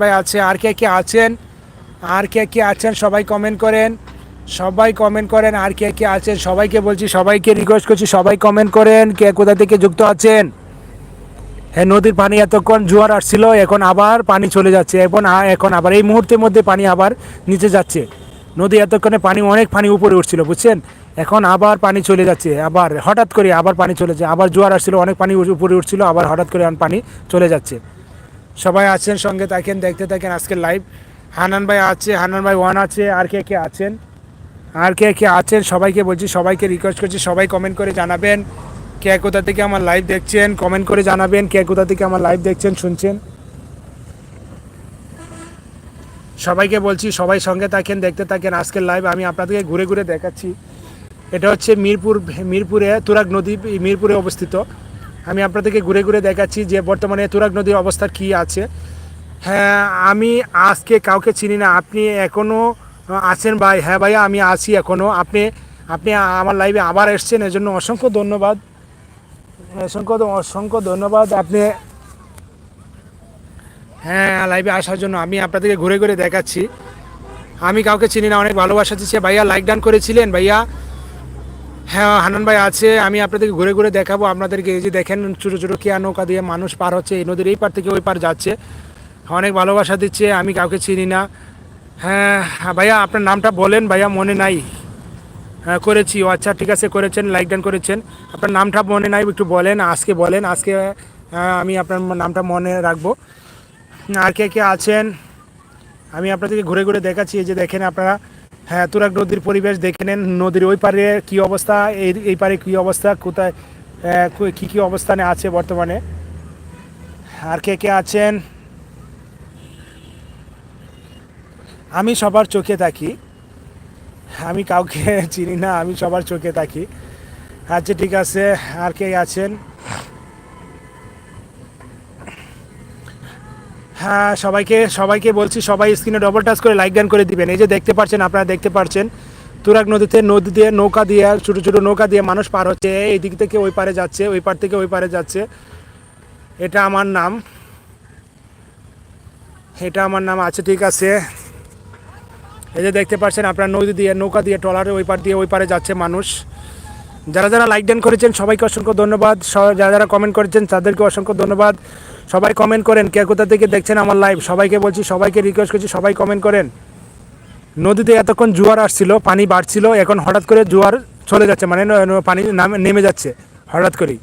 ভাই আছে, আর কে কে আছেন? আর কে কে আছেন? সবাই কমেন্ট করেন। সবাই কমেন্ট করেন, আর কে কে আছেন? সবাইকে বলছি, সবাইকে রিকোয়েস্ট করছি, সবাই কমেন্ট করেন, কে কোথা থেকে যুক্ত আছেন? হ্যাঁ নদীর পানি এতক্ষণ জোয়ার আসছিল, এখন আবার পানি চলে যাচ্ছে। এখন এখন আবার, এই মুহূর্তের মধ্যে পানি আবার নিচে যাচ্ছে। নদী এতক্ষণে পানি, অনেক পানি উপরে উঠছিল, বুঝছেন? এখন আবার পানি চলে যাচ্ছে, আবার হঠাৎ করে আবার পানি চলে যাচ্ছে, আবার জোয়ার আসছিল, অনেক পানি উপরে উঠছিল, আবার হঠাৎ করে পানি চলে যাচ্ছে। সবাই আছেন, সঙ্গে থাকেন, দেখতে থাকেন আজকের লাইভ হানান ভাই আছে, হানান ভাই ওয়ান আছে, আর কে কে আছেন? আর কে কে আছেন? সবাইকে বলছি, সবাইকে রিকোয়েস্ট করছি, সবাই কমেন্ট করে জানাবেন। কে কোথা থেকে আমার লাইভ দেখছেন কমেন্ট করে জানাবেন। কে কোথা থেকে আমার লাইভ দেখছেন, শুনছেন? সবাইকে বলছি, সবাই সঙ্গে থাকেন, দেখতে থাকেন আজকের লাইভ আমি আপনাদেরকে ঘুরে ঘুরে দেখাচ্ছি। এটা হচ্ছে মিরপুর, মিরপুরে তুরাগ নদী, মিরপুরে অবস্থিত। আমি আপনাদেরকে ঘুরে ঘুরে দেখাচ্ছি যে বর্তমানে তুরাগ নদীর অবস্থা কী আছে। হ্যাঁ আমি আজকে কাউকে চিনি না। আপনি এখনও আছেন ভাই? হ্যাঁ ভাইয়া, আমি আছি এখনও আপনি আপনি আমার লাইভে আবার এসছেন, এজন্য অসংখ্য ধন্যবাদ। অসংখ্য অসংখ্য ধন্যবাদ। আপনি হ্যাঁ লাইভে আসার জন্য আমি আপনাদেরকে ঘুরে ঘুরে দেখাচ্ছি। আমি কাউকে চিনি না, অনেক ভালোবাসা দিচ্ছে। ভাইয়া লাইক ডান করেছিলেন। ভাইয়া হ্যাঁ হানান ভাই আছে আমি আপনাদেরকে ঘুরে ঘুরে দেখাবো আপনাদেরকে এই যে দেখেন ছোটো ছোটো কেয়া নৌকা দিয়ে মানুষ পার হচ্ছে এই নদীর এই পার থেকে ওই পার যাচ্ছে। অনেক ভালোবাসা দিচ্ছে আমি কাউকে চিনি না। হ্যাঁ হ্যাঁ, ভাইয়া আপনার নামটা বলেন ভাইয়া মনে নাই। হ্যাঁ করেছি ও আচ্ছা ঠিক আছে করেছেন লাইক ডান করেছেন। আপনার নামটা মনে নাই একটু বলেন আজকে বলেন আজকে আহ, আমি আপনার নামটা মনে রাখব। আর কে কে আছেন? আমি আপনাদেরকে ঘুরে ঘুরে দেখাচ্ছি এই যে দেখেন আপনারা হ্যাঁ তুরাগ নদীর পরিবেশ দেখে নেন। নদীর ওই পারে কী অবস্থা? এই এই পারে কী অবস্থা? কোথায় কী কী অবস্থানে আছে বর্তমানে? আর কে কে আছেন? আমি সবার চোখে থাকি। আমি কাউকে চিনি না, আমি সবার চোখে থাকি। আচ্ছা ঠিক আছে। আর কে আছেন? হ্যাঁ সবাইকে সবাইকে বলছি, সবাই স্ক্রিনে ডবল টাচ করে লাইক ডান করে দিবেন। এই যে দেখতে পাচ্ছেন, আপনারা দেখতে পাচ্ছেন, তুরাগ নদীতে নদী দিয়ে, নৌকা দিয়ে, ছোটো ছোটো নৌকা দিয়ে মানুষ পার হচ্ছে। এই দিক থেকে ওই পারে যাচ্ছে, ওই পার থেকে ওই পারে যাচ্ছে। এটা আমার নাম। এটা আমার নাম আছে, ঠিক আছে। এই যে দেখতে পাচ্ছেন, আপনারা নদী দিয়ে, নৌকা দিয়ে, ট্রলারে ওই পার দিয়ে, ওই পারে যাচ্ছে মানুষ। যারা যারা লাইক ডান করেছেন, সবাইকে অসংখ্য ধন্যবাদ। যারা যারা কমেন্ট করেছেন, তাদেরকে অসংখ্য ধন্যবাদ। সবাই কমেন্ট করেন, কে কোথা থেকে দেখছেন আমার লাইভ সবাইকে বলছি, সবাইকে রিকোয়েস্ট করছি, সবাই কমেন্ট করেন। নদীতে এতক্ষণ জোয়ার আসছিল, পানি বাড়ছিল, এখন হঠাৎ করে জোয়ার চলে যাচ্ছে মানে পানি নেমে যাচ্ছে, হঠাৎ করেই।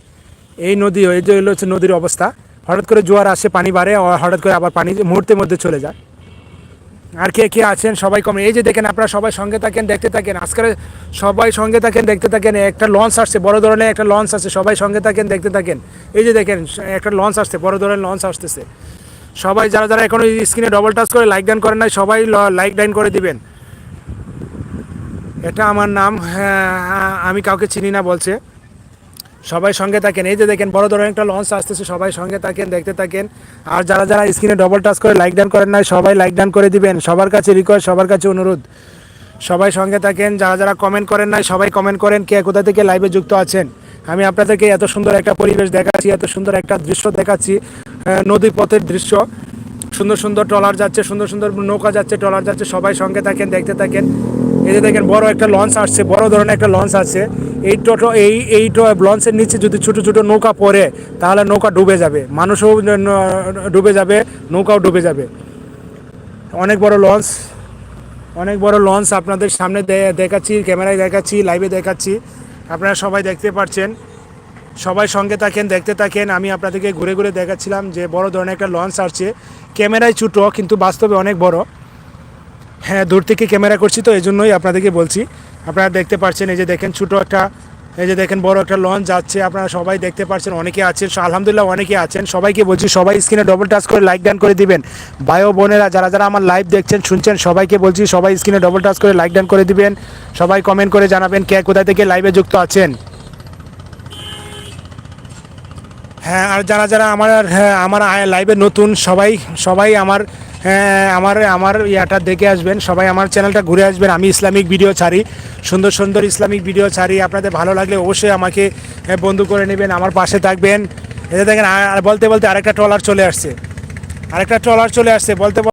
এই নদী, এই যে হচ্ছে নদীর অবস্থা, হঠাৎ করে জোয়ার আসে, পানি বাড়ে হঠাৎ করে আবার পানি মুহূর্তের মধ্যে চলে যায়। আর কে কে আছেন? সবাই কমে এই যে দেখেন আপনারা সবাই সঙ্গে থাকেন, দেখতে থাকেন। আজকাল সবাই সঙ্গে থাকেন, দেখতে থাকেন। একটা লঞ্চ আসছে, বড় ধরনের একটা লঞ্চ আসছে। সবাই সঙ্গে থাকেন, দেখতে থাকেন। এই যে দেখেন, একটা লঞ্চ আসছে, বড় ধরনের লঞ্চ আসতেছে। সবাই যারা যারা এখনও স্ক্রিনে ডবল টাচ করে লাইক ডান করেন নাই, সবাই লাইক ডান করে দিবেন। এটা আমার নাম হ্যাঁ আমি কাউকে চিনি না বলছে। সবাই সঙ্গে থাকেন। এই যে দেখেন, বড় ধরনের একটা লঞ্চ আসতেছে, সবাই সঙ্গে থাকেন, দেখতে থাকেন। আর যারা যারা স্ক্রিনে ডবল টাচ করে লাইক ডান করেন নাই, সবাই লাইক ডান করে দিবেন। সবার কাছে রিকোয়েস্ট সবার কাছে অনুরোধ। সবাই সঙ্গে থাকেন, যারা যারা কমেন্ট করেন নাই, সবাই কমেন্ট করেন কে কোথা থেকে লাইভে যুক্ত আছেন। আমি আপনাদেরকে এত সুন্দর একটা পরিবেশ দেখাচ্ছি, এত সুন্দর একটা দৃশ্য দেখাচ্ছি নদী পথের দৃশ্য। সুন্দর সুন্দর ট্রলার যাচ্ছে, সুন্দর সুন্দর নৌকা যাচ্ছে, ট্রলার যাচ্ছে, সবাই সঙ্গে থাকেন, দেখতে থাকেন। এই যে দেখেন, বড় একটা লঞ্চ আসছে, বড় ধরনের একটা লঞ্চ আছে এই টোটো, এই এই লঞ্চের নিচে যদি ছোট ছোট নৌকা পড়ে, তাহলে নৌকা ডুবে যাবে। মানুষও ডুবে যাবে, নৌকাও ডুবে যাবে। অনেক বড় লঞ্চ, অনেক বড় লঞ্চ আপনাদের সামনে দেখাচ্ছি, ক্যামেরায় দেখাচ্ছি, লাইভে দেখাচ্ছি। আপনারা সবাই দেখতে পাচ্ছেন সবাই সঙ্গে থাকেন, দেখতে থাকেন। আমি আপনাদেরকে ঘুরে ঘুরে দেখাচ্ছিলাম যে বড় ধরনের একটা লঞ্চ আসছে। ক্যামেরায় ছোটো, কিন্তু বাস্তবে অনেক বড়। হ্যাঁ দূর থেকে ক্যামেরা করছি তো এই জন্যই আপনাদেরকে বলছি। আপনারা দেখতে পাচ্ছেন, এই যে দেখেন ছোটো একটা, এই যে দেখেন বড় একটা লঞ্চ যাচ্ছে, আপনারা সবাই দেখতে পাচ্ছেন, অনেকে আছেন আলহামদুলিল্লাহ অনেকে আছেন, সবাইকে বলছি, সবাই স্ক্রিনে ডবল টাচ করে লাইক ডান করে দিবেন। ভাই ও বোনেরা, যারা যারা আমার লাইভ দেখছেন, শুনছেন, সবাইকে বলছি, সবাই স্ক্রিনে ডবল টাচ করে লাইক ডান করে দিবেন। সবাই কমেন্ট করে জানাবেন কে কোথা থেকে লাইভে যুক্ত আছেন। হ্যাঁ আর যারা যারা আমার হ্যাঁ আমার লাইভে নতুন, সবাই সবাই আমার হ্যাঁ আমার আমার ইয়াটা দেখে আসবেন, সবাই আমার চ্যানেলটা ঘুরে আসবেন, আমি ইসলামিক ভিডিও ছাড়ি। সুন্দর সুন্দর ইসলামিক ভিডিও ছাড়ি আপনাদের ভালো লাগলে অবশ্যই আমাকে হ্যাঁ, বন্ধু করে নেবেন আমার পাশে থাকবেন। এতে দেখেন আর বলতে বলতে আরেকটা ট্রলার চলে আসছে। আরেকটা ট্রলার চলে আসছে বলতে